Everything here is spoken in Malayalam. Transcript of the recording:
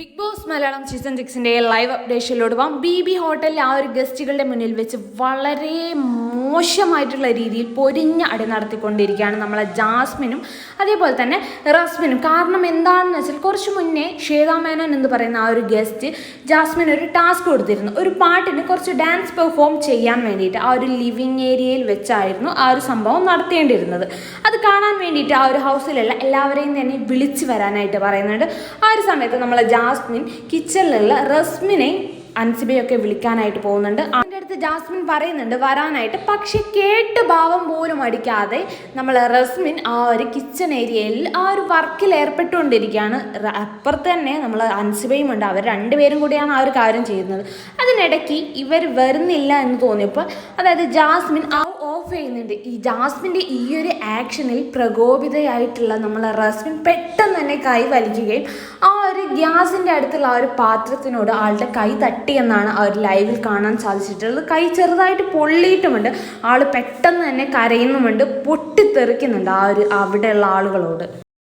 ബിഗ് ബോസ് മലയാളം സീസൺ സിക്സിന്റെ ലൈവ് അപ്ഡേഷനിലോട് പോകാം ബി ബി ഹോട്ടലിൽ ആ ഒരു ഗസ്റ്റുകളുടെ മുന്നിൽ വെച്ച് വളരെ മോശമായിട്ടുള്ള രീതിയിൽ പൊരിഞ്ഞ അടി നടത്തിക്കൊണ്ടിരിക്കുകയാണ് നമ്മളെ ജാസ്മിനും അതേപോലെ തന്നെ റസ്മിനും. കാരണം എന്താണെന്ന് വെച്ചാൽ കുറച്ച് മുന്നേ ശ്വേതാ എന്ന് പറയുന്ന ആ ഒരു ഗസ്റ്റ് ജാസ്മിൻ ഒരു ടാസ്ക് കൊടുത്തിരുന്നു. ഒരു പാട്ടിന് കുറച്ച് ഡാൻസ് പെർഫോം ചെയ്യാൻ വേണ്ടിയിട്ട് ആ ഒരു ലിവിങ് ഏരിയയിൽ വെച്ചായിരുന്നു ആ ഒരു സംഭവം നടത്തേണ്ടിയിരുന്നത്. അത് കാണാൻ വേണ്ടിയിട്ട് ആ ഒരു ഹൗസിലുള്ള എല്ലാവരെയും തന്നെ വിളിച്ചു വരാനായിട്ട് പറയുന്നുണ്ട്. ആ ഒരു സമയത്ത് നമ്മളെ ജാസ്മിൻ കിച്ചണിലുള്ള റസ്മിനെ അൻസിബയൊക്കെ വിളിക്കാനായിട്ട് പോകുന്നുണ്ട്. അതിന്റെ അടുത്ത് ജാസ്മിൻ പറയുന്നുണ്ട് വരാനായിട്ട്. പക്ഷെ കേട്ട് ഭാവം പോലും അടിക്കാതെ നമ്മൾ റസ്മിൻ ആ ഒരു കിച്ചൺ ഏരിയയിൽ ആ ഒരു വർക്കിൽ ഏർപ്പെട്ടുകൊണ്ടിരിക്കുകയാണ്. അപ്പുറത്ത് തന്നെ നമ്മൾ അൻസിബയും ഉണ്ട്. അവർ രണ്ടുപേരും കൂടിയാണ് ആ ഒരു കാര്യം ചെയ്യുന്നത്. അതിനിടയ്ക്ക് ഇവർ വരുന്നില്ല എന്ന് തോന്നിയപ്പോൾ അതായത് ജാസ്മിൻ ആ ഓഫ് ചെയ്യുന്നുണ്ട്. ഈ ജാസ്മിന്റെ ഈ ഒരു ആക്ഷനിൽ പ്രകോപിതയായിട്ടുള്ള നമ്മൾ റസ്മിൻ പെട്ടെന്ന് തന്നെ കൈ വലിക്കുകയും ആ ഒരു ഗ്യാസിന്റെ അടുത്തുള്ള ആ ഒരു പാത്രത്തിനോട് ആളുടെ കൈ തട്ടി എന്നാണ് ആ ഒരു ലൈവിൽ കാണാൻ സാധിച്ചിട്ടുള്ളത്. കൈ ചെറുതായിട്ട് പൊള്ളിയിട്ടുമുണ്ട്. ആൾ പെട്ടെന്ന് തന്നെ കരയുന്നുമുണ്ട്. പൊട്ടിത്തെറിക്കുന്നുണ്ട് ആ ഒരു അവിടെയുള്ള ആളുകളോട്.